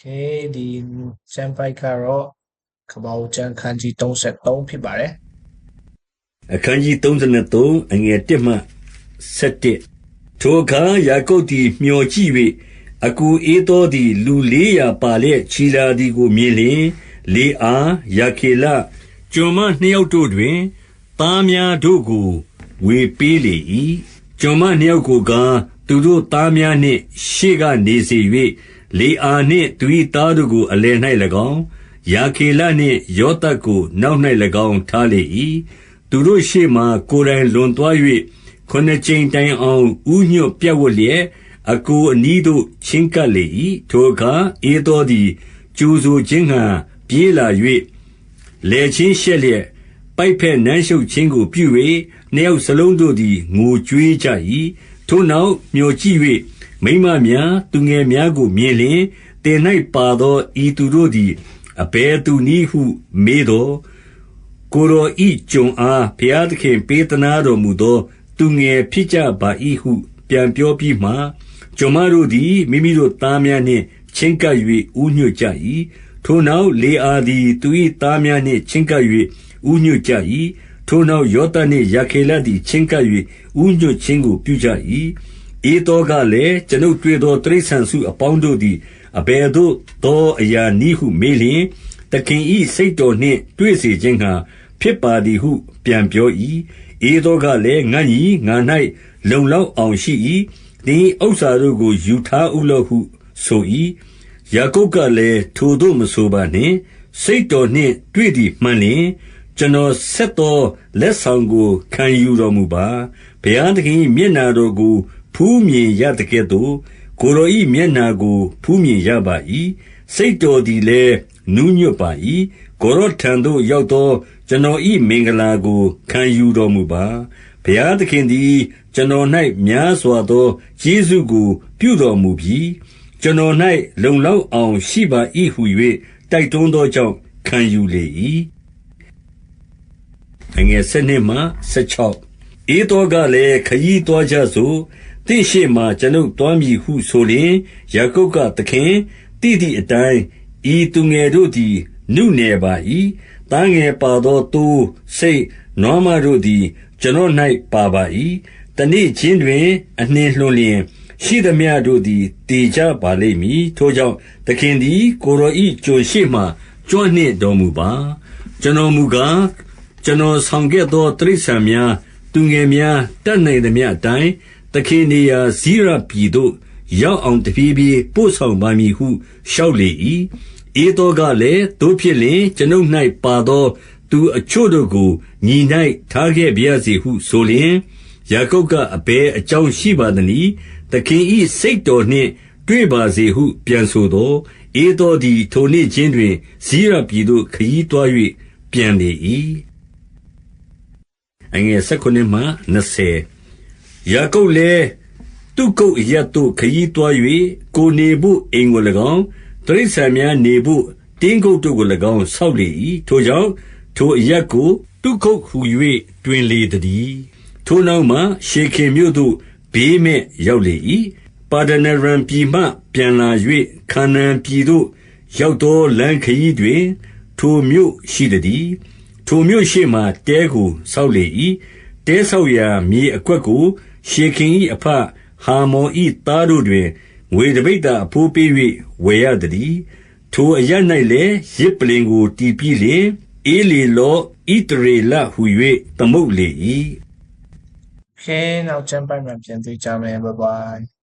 เคဒီစမ်ပိုက်ကတော့ကပောက်ကျန်ခန်းကြီး33ဖြစ်ပါတယ်အခန်းကြီး33အငယ်1မှ7ထိုအခါယာကုပ်သည်မျောကြည့်၍အကူအေးသောသည်လူ400ပါလျက်ခြီလာသည်ကိုမြင်လျင်လေအားယာခေလကျွန်မနှစ်ယောက်တို့တွင်သားများတို့ကိုဝေပေးလေ၏ကျွန်မနှစ်ယောက်ကိုကားသူတို့သားများနှင့်ရှေ့ကနေစေ၍ လေအာနှင့်သူ၏သားတို့ကို အလယ်၌၎င်းယာခေလနှင့်ယောသတ်ကို နောက်၌၎င်း ထားလေ၏သူတို့ရှေ့မှကိုယ်တိုင်လွန်သွား၍ခုနှစ်ကြိမ်တိုင်အောင်ဥညွတ်ပြတ်ဝတ်လျက်အကိုအနီးသို့ ချဉ်ကပ်လေ၏ထိုအခါအေသောသည်ကျူဆူခြင်းဟံပြေးလာ၍လေချင်းရှက်လျက် ပိုက်ဖက်နမ်းရှုပ်ခြင်းကို ပြု၍နှစ်ယောက်စလုံးတို့သည် ငိုကြွေးကြ၏ထိုနောက်မျောကြည့်၍ မိမများ သူငယ်များကို မြင်လျင်တင်၌ပါသော ဤသူတို့သည် အဘယ်သူနည်းဟု မေးတော် ကိုယ်တော်ဤကြုံအား ဘုရားသခင် ပေးသနာတော်မူသော သူငယ်ဖြစ်ကြပါ၏ဟု ပြန်ပြောပြီးမှ ကျွန်မတို့သည် မိမိတို့သားများနှင့် ချင်းကပ်၍ဥညွတ်ကြ၏ထိုနောက်လေအာသည် သူ၏သားများနှင့် ချင်းကပ်၍ဥညွတ်ကြ၏ထိုနောက် ယောသနှင့်ယာခေလသည် ချင်းကပ်၍ဥညွတ်ခြင်းကို ပြုကြ၏ ဧသောကလည်း ကျွန်ုပ်တွေ့သော တိရစ္ဆာန်စုအပေါင်းတို့သည် အဘယ်သို့သောအရာနည်းဟု မေးလျင် သခင်ဤစိတ်တော်နှင့် တွေ့စေခြင်းဟံဖြစ်ပါသည်ဟု ပြန်ပြော၏ဧသောကလည်း ငါညီ ငါ၌လုံလောက်အောင်ရှိ၏သင်ဥစ္စာတို့ကို ယူထားဥလော့ဟုဆို၏ယာကုပ်ကလည်း ထိုတို့မဆိုပါနှင့် စိတ်တော်နှင့် တွေ့သည်မှန်လျင် ကျွန်တော်ဆက်သော လက်ဆောင်ကို ခံယူတော်မူပါ ဘုရားသခင် မျက်နာတော်ကို ဖူးမြင်ရတကဲ့သို့ ကိုယ်တော်၏မျက်နာကို ဖူးမြင်ရပါ၏စိတ်တော်သည်လည်း နူးညွတ်ပါ၏ကိုရောထံသို့ ရောက်သော ကျွန်တော်၏မင်္ဂလာကို ခံယူတော်မူပါ ဘုရားသခင်သည် ကျွန်တော်၌များစွာသော ကျေးဇူးကို ပြုတော်မူပြီးကျွန်တော်၌လုံလောက်အောင်ရှိပါ၏ဟု၍တိုက်တွန်းသောကြောင့် ခံယူလေ၏အငယ်၁၂မှ16 ဧသောကလည်းခยีသွားကြစို့တင့်ရှိမှကျွန်ုပ်သွားမည်ဟုဆိုလျင် ယာကုပ်က သခင်တိတိအတိုင်း ဤသူငယ်တို့သည် နုနယ်ပါ၏တန်းငယ်ပါသောသူစိတ် နွားမတို့သည် ကျွန်တော်၌ပါပါ၏တနေ့ချင်းတွင် အနှင်လွန်လျင် ရှိသမျှတို့သည်တည်ကြပါလိမ့်မည် ထိုကြောင့် သခင်သည် ကိုရောဤကြုံရှိမှကြွနှင့်တော်မူပါ ကျွန်တော်မူကား ကျွန်တော်ဆောင်ခဲ့သော တိရစ္ဆာန်များ သူငယ်များ တတ်နိုင်သမျှအတိုင်း သခင်နေရာဇိရပြည်သို့ ရောက်အောင်တပြေးပြေးပို့ဆောင်ပါမည်ဟု လျှောက်လေ၏ဧသောကလည်းတို့ဖြစ်လင် ကျွန်ုပ်၌ပါသော သူအချို့တို့ကို ညီ၌ထားခဲ့ပါရစေဟုဆိုလျင် ယာကုပ်က အဘယ်အကြောင်းရှိပါသနည်း သခင်ဤစိတ်တော်နှင့် တွေ့ပါစေဟု ပြန်ဆိုသောဧသောသည် ထိုနေ့ချင်းတွင်ဇိရပြည်သို့ ခရီးသွား၍ပြန်လေ၏ အငယ်၁၉မှ20ယာကုပ်လည်းသူကုတ်အရတ်သို့ခရီးသွား၍ကိုနေဖို့အိမ်ကို၎င်းတရိษံများနေဖို့တင်းကုတ်တို့ကို၎င်းဆောက်လေ၏ထိုကြောင့်ထိုအရက်ကိုတုခုတ်ဟူ၍တွင်လေသည်ထိုနောက်မှရှေခင်မြို့သို့ဘေးမဲ့ရောက်လေ၏ပါဒနရံပြည်မှပြန်လာ၍ခါနန်ပြည်သို့ရောက်သောလမ်းခရီးတွင် ထိုမြို့ရှိသည် ထိုမြို့ရှေ့မှာ တဲကိုဆောက်လေ၏။တဲဆောက်ရာ မြေအကွက်ကို ရှေခင်၏အဘဟာမော်၏သားတို့တွင် ငွေတပိဿာအဘိုးပေး၍ဝယ်ရသတည်း။ထိုအရပ်၌လည်း ယဇ်ပလ္လင်ကို တည်ပြီးလျှင်၊ဧလေလော ဣသရေလဟူ၍သမုတ်လေ၏။ Okay. နောက်ကျမ်းပိုင်းမှာ ပြန်တွေ့ကြမယ်။ Bye bye.